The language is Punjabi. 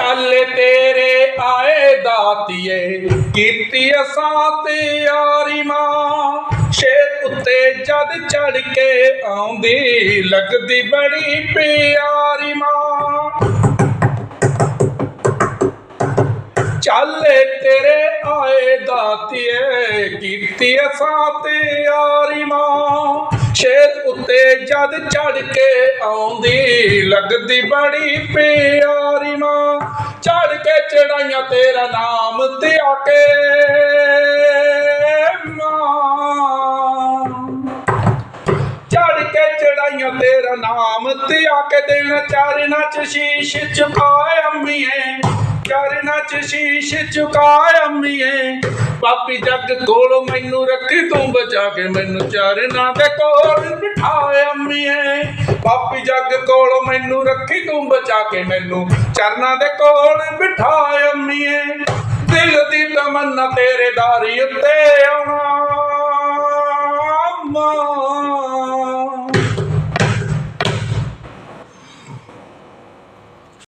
ਚੱਲ ਤੇਰੇ ਆਏ ਦਾਤੀਏ। ਕੀਤੀ ਅਸਾਂ ਤੇ ਯਾਰੀ ਮਾਂ। ਸ਼ੇਰ ਉੱਤੇ ਜਦ ਚੜ ਕੇ ਆਉਂਦੀ, ਲੱਗਦੀ ਬੜੀ ਪਿਆਰੀ ਮਾਂ। ਚੱਲ ਤੇਰੇ ਆਏ ਦਾਤੀਏ, ਕੀਤੀ ਅਸਾਂ ਤੇ ਯਾਰੀ ਮਾਂ। ਸ਼ੇਰ ਉੱਤੇ ਜਦ ਚੜ ਕੇ ਆਉਂਦੀ, ਲੱਗਦੀ ਬੜੀ ਪਿਆ ਚੜਾਈਆਂ ਤੇਰਾ ਨਾਮ ਤੇ ਆ ਕੇ ਮਾਂ। ਚੜ ਕੇ ਚੜਾਈਆਂ ਤੇਰਾ ਨਾਮ ਤੇ ਆ ਕੇ ਦੇਣਾ, ਚਾਰਨਾ ਚ ਸ਼ੀਸ਼ ਝੁਕਾਏ ਅੰਮੀਏ, ਚਾਰਨਾ ਚ ਸ਼ੀਸ਼ ਝੁਕਾਏ ਅੰਮੀਏ। ਪਾਪੀ ਜੱਗ ਕੋਲੋਂ ਮੈਨੂੰ ਰੱਖੀ, ਤੂੰ ਬਚਾ ਕੇ ਮੈਨੂੰ ਚਰਨਾ ਦੇ ਕੋਲ ਬਿਠਾਏ ਅੰਮੀਏ। ਪਾਪੀ ਜੱਗ ਕੋਲ ਮੈਨੂੰ ਰੱਖੀ ਤੂੰ ਬਚਾ ਕੇ ਮੈਨੂੰ। ਚਰਨਾਂ ਦੇ ਕੋਲ ਬਿਠਾ ਅੰਮੀਏ। ਦਿਲ ਦੀ ਤਮੰਨਾ ਤੇਰੇ ਦਾਰੀ ਉੱਤੇ ਆਉਣਾ।